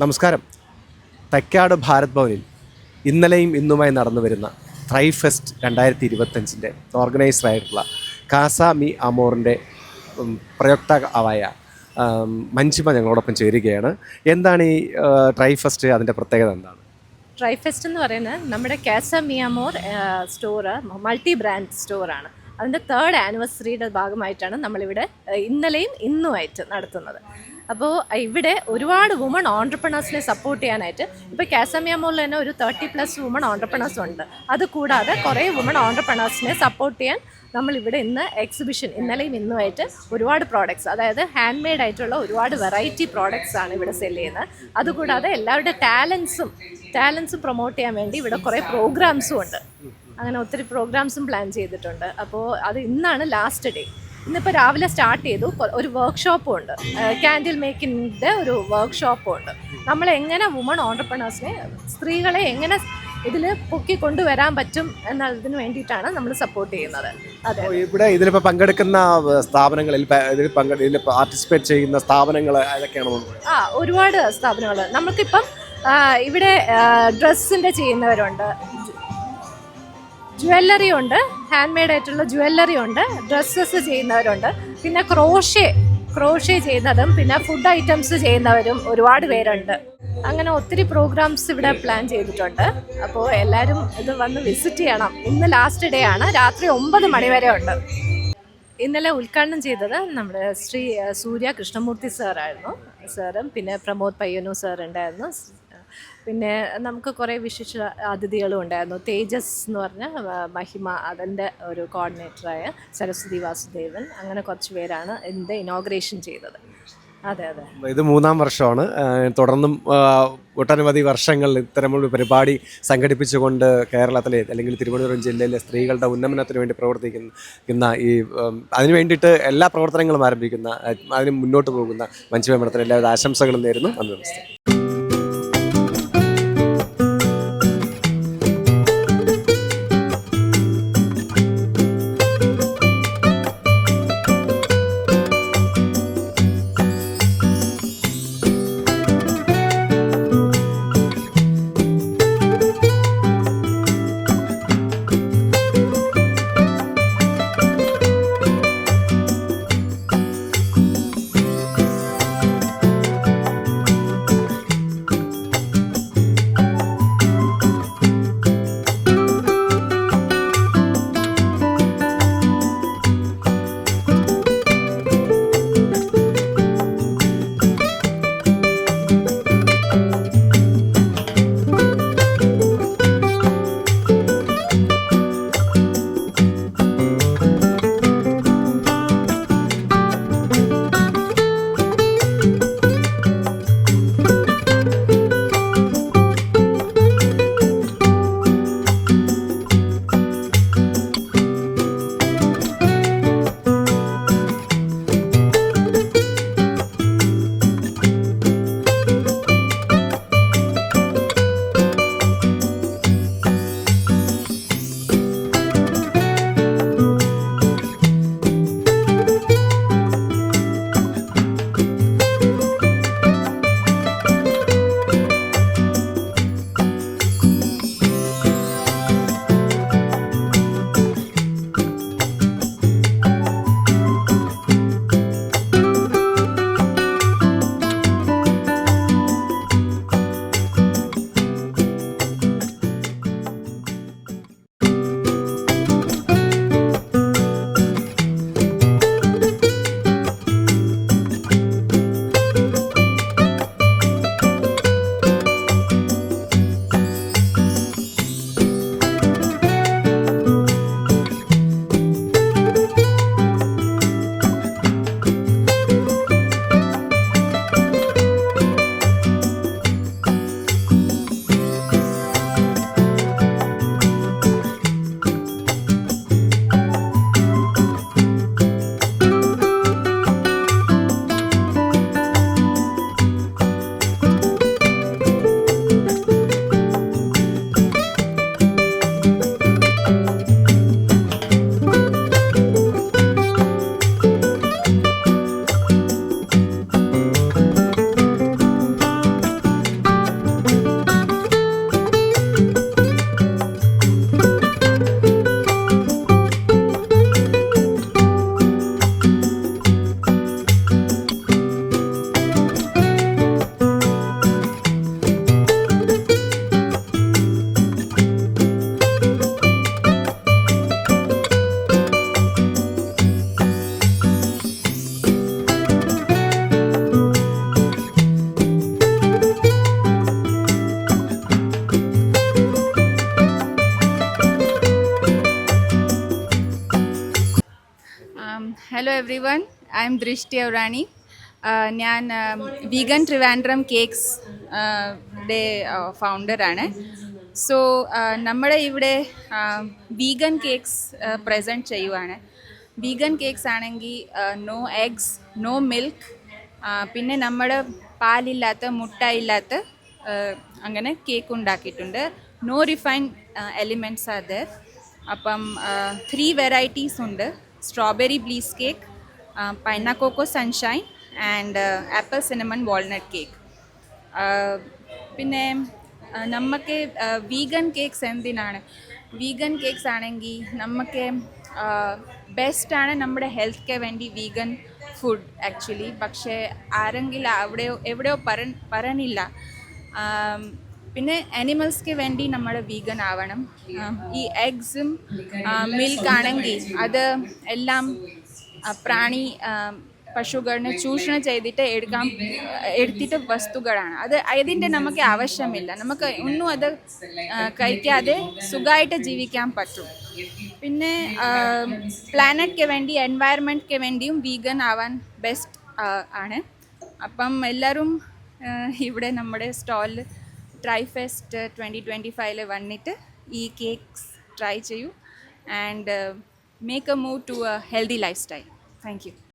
നമസ്കാരം. തൈക്കാട് ഭാരത് ഭവനിൽ ഇന്നലെയും ഇന്നുമായി നടന്നു വരുന്ന ത്രൈ ഫെസ്റ്റ് രണ്ടായിരത്തി ഇരുപത്തഞ്ചിന്റെ ഓർഗനൈസറായിട്ടുള്ള കാസ മി അമോറിന്റെ പ്രയോക്താവായ മഞ്ജിമ ഞങ്ങളോടൊപ്പം ചേരുകയാണ്. എന്താണ് ഈ ആ, ട്രൈ ഫെസ്റ്റ് അതിന്റെ പ്രത്യേകത എന്താണ്? ട്രൈഫെസ്റ്റ് എന്ന് പറയുന്നത് നമ്മുടെ Casa Miamor store multi brand സ്റ്റോറാണ്. അതിന്റെ തേർഡ് ആനിവേഴ്സറിയുടെ ഭാഗമായിട്ടാണ് നമ്മളിവിടെ ഇന്നലെയും ഇന്നുമായിട്ട് നടത്തുന്നത്. അപ്പോൾ ഇവിടെ ഒരുപാട് വുമൺ ഓൺടർപ്രണേഴ്സിനെ സപ്പോർട്ട് ചെയ്യാനായിട്ട് ഇപ്പോൾ കാസമിയാമോളിൽ തന്നെ ഒരു തേർട്ടി പ്ലസ് വുമൺ ഓൺടർപ്രണേഴ്സ് ഉണ്ട്. അതുകൂടാതെ കുറേ വുമൺ ഓൺടർപ്രണേഴ്സിനെ സപ്പോർട്ട് ചെയ്യാൻ നമ്മളിവിടെ ഇന്ന് എക്സിബിഷൻ ഇന്നലെയും ഇന്നുമായിട്ട് ഒരുപാട് പ്രോഡക്റ്റ്സ് അതായത് ഹാൻഡ് മെയ്ഡ് ആയിട്ടുള്ള ഒരുപാട് വെറൈറ്റി പ്രോഡക്റ്റ്സ് ആണ് ഇവിടെ സെൽ ചെയ്യുന്നത്. അതുകൂടാതെ എല്ലാവരുടെ ടാലൻസും ടാലൻസും പ്രൊമോട്ട് ചെയ്യാൻ വേണ്ടി ഇവിടെ കുറേ പ്രോഗ്രാംസും ഉണ്ട്. അങ്ങനെ ഒത്തിരി പ്രോഗ്രാംസും പ്ലാൻ ചെയ്തിട്ടുണ്ട്. അപ്പോൾ അത് ഇന്നാണ് ലാസ്റ്റ് ഡേ ഇന്നിപ്പോൾ രാവിലെ സ്റ്റാർട്ട് ചെയ്തു. ഒരു വർക്ക്ഷോപ്പും ഉണ്ട്. ക്യാൻഡിൽ മേക്കിങ്ങിന്റെ ഒരു വർക്ക്ഷോപ്പും ഉണ്ട്. നമ്മൾ എങ്ങനെ വുമൺ ഓണ്ടർപ്രണേഴ്സിനെ സ്ത്രീകളെ എങ്ങനെ ഇതിൽ പൊക്കി കൊണ്ടുവരാൻ പറ്റും എന്നതിന് വേണ്ടിയിട്ടാണ് നമ്മൾ സപ്പോർട്ട് ചെയ്യുന്നത്. അതെ. ഇവിടെ ഇതിലിപ്പോൾ പങ്കെടുക്കുന്ന സ്ഥാപനങ്ങളിൽ ഇതിൽ പാർട്ടിസിപ്പേറ്റ് ചെയ്യുന്ന സ്ഥാപനങ്ങൾ ഏതൊക്കെയാണ്? ആ ഒരുപാട് സ്ഥാപനങ്ങൾ നമുക്കിപ്പം ഇവിടെ ഡ്രസ്സിന്റെ ചെയ്യുന്നവരുണ്ട്. ജ്വല്ലറി ഉണ്ട് ഹാൻഡ് മെയ്ഡ് ആയിട്ടുള്ള ജുവല്ലറി ഉണ്ട് ഡ്രസ്സസ് ചെയ്യുന്നവരുണ്ട്. പിന്നെ ക്രോഷേ ക്രോഷേ ചെയ്യുന്നതും പിന്നെ ഫുഡ് ഐറ്റംസ് ചെയ്യുന്നവരും ഒരുപാട് പേരുണ്ട്. അങ്ങനെ ഒത്തിരി പ്രോഗ്രാംസ് ഇവിടെ പ്ലാൻ ചെയ്തിട്ടുണ്ട്. അപ്പോൾ എല്ലാവരും ഇത് വന്ന് വിസിറ്റ് ചെയ്യണം. ഇന്ന് ലാസ്റ്റ് ഡേ ആണ്. രാത്രി ഒമ്പത് മണി വരെ ഉണ്ട്. ഇന്നലെ ഉദ്ഘാടനം ചെയ്തത് നമ്മുടെ ശ്രീ സൂര്യ കൃഷ്ണമൂർത്തി സാറായിരുന്നു സാറും പിന്നെ പ്രമോദ് പയ്യനു സാറുണ്ടായിരുന്നു പിന്നെ നമുക്ക് കുറേ വിശിഷ്ട അതിഥികളും ഉണ്ടായിരുന്നു. തേജസ് എന്ന് പറഞ്ഞ മഹിമ അതിന്റെ ഒരു കോർഡിനേറ്ററായ സരസ്വതി വാസുദേവൻ അങ്ങനെ കുറച്ച് പേരാണ് ഇതിന്റെ ഇനോഗ്രേഷൻ ചെയ്തത്. അതെ അതെ. ഇത് മൂന്നാം വർഷമാണ്. തുടർന്നും ഒട്ടനവധി വർഷങ്ങൾ ഇത്തരമൊരു പരിപാടി സംഘടിപ്പിച്ചുകൊണ്ട് കേരളത്തിലെ അല്ലെങ്കിൽ തിരുവനന്തപുരം ജില്ലയിലെ സ്ത്രീകളുടെ ഉന്നമനത്തിന് വേണ്ടി പ്രവർത്തിക്കുന്ന ഈ അതിനു വേണ്ടിയിട്ട് എല്ലാ പ്രവർത്തനങ്ങളും ആരംഭിക്കുന്ന അതിന് മുന്നോട്ട് പോകുന്ന മേഡത്തിന് എല്ലാവിധ ആശംസകളും നേരുന്നു. നന്ദി namaste hello everyone I am Drishti Aurani Uh, ഞാൻ വീഗൻ ട്രിവാൻഡ്രം കേക്സ് ഡേ ഫൗണ്ടറാണ് സോ നമ്മുടെ ഇവിടെ വീഗൻ കേക്സ് പ്രസന്റ് ചെയ്യുവാണ്. വീഗൻ കേക്സ് ആണെങ്കിൽ നോ എഗ്സ് നോ മിൽക്ക് പിന്നെ നമ്മുടെ പാലില്ലാത്ത മുട്ട ഇല്ലാത്ത uh, അങ്ങനെ കേക്ക് ഉണ്ടാക്കിയിട്ടുണ്ട്. No refine elements are there അപ്പം ത്രീ വെറൈറ്റീസ് ഉണ്ട്. Strawberry bliss cake pina cocoa sunshine and apple cinnamon walnut cake പിന്നെ ആ, നമുക്ക് വീഗൻ കേക്ക്സ് എന്തിനാണ്? വീഗൻ കേക്ക്സ് ആണെങ്കിൽ നമുക്ക് ബെസ്റ്റാണ് നമ്മുടെ ഹെൽത്ത്ക്ക് വേണ്ടി വീഗൻ ഫുഡ് ആക്ച്വലി പക്ഷേ ആരെങ്കിലും അവിടെയോ എവിടെയോ പറ പറഞ്ഞില്ല ആം, പിന്നെ അനിമൽസ്ക്ക് വേണ്ടി നമ്മൾ വീഗൻ ആവണം. ഈ എഗ്സും മിൽക്ക് ആണെങ്കിൽ അത് എല്ലാം പ്രാണി പശുക്കളിനെ ചൂഷണം ചെയ്തിട്ട് എടുക്കാൻ എടുത്തിട്ട് വസ്തുക്കളാണ്. അത് അതിന്റെ നമുക്ക് ആവശ്യമില്ല. നമുക്ക് ഒന്നും അത് കഴിക്കാതെ സുഖമായിട്ട് ജീവിക്കാൻ പറ്റും. പിന്നെ പ്ലാനറ്റ്ക്ക് വേണ്ടി എൻവയർമെന്റ്ക്ക് വേണ്ടിയും വീഗൻ ആവാൻ ബെസ്റ്റ് ആണ്. അപ്പം എല്ലാവരും ഇവിടെ നമ്മുടെ സ്റ്റോളിൽ ട്രൈ ഫെസ്റ്റ് ട്വൻറ്റി ട്വൻറ്റി ഫൈവില് വന്നിട്ട് ഈ കേക്ക്സ് ട്രൈ ചെയ്യൂ and make a move to a healthy lifestyle thank you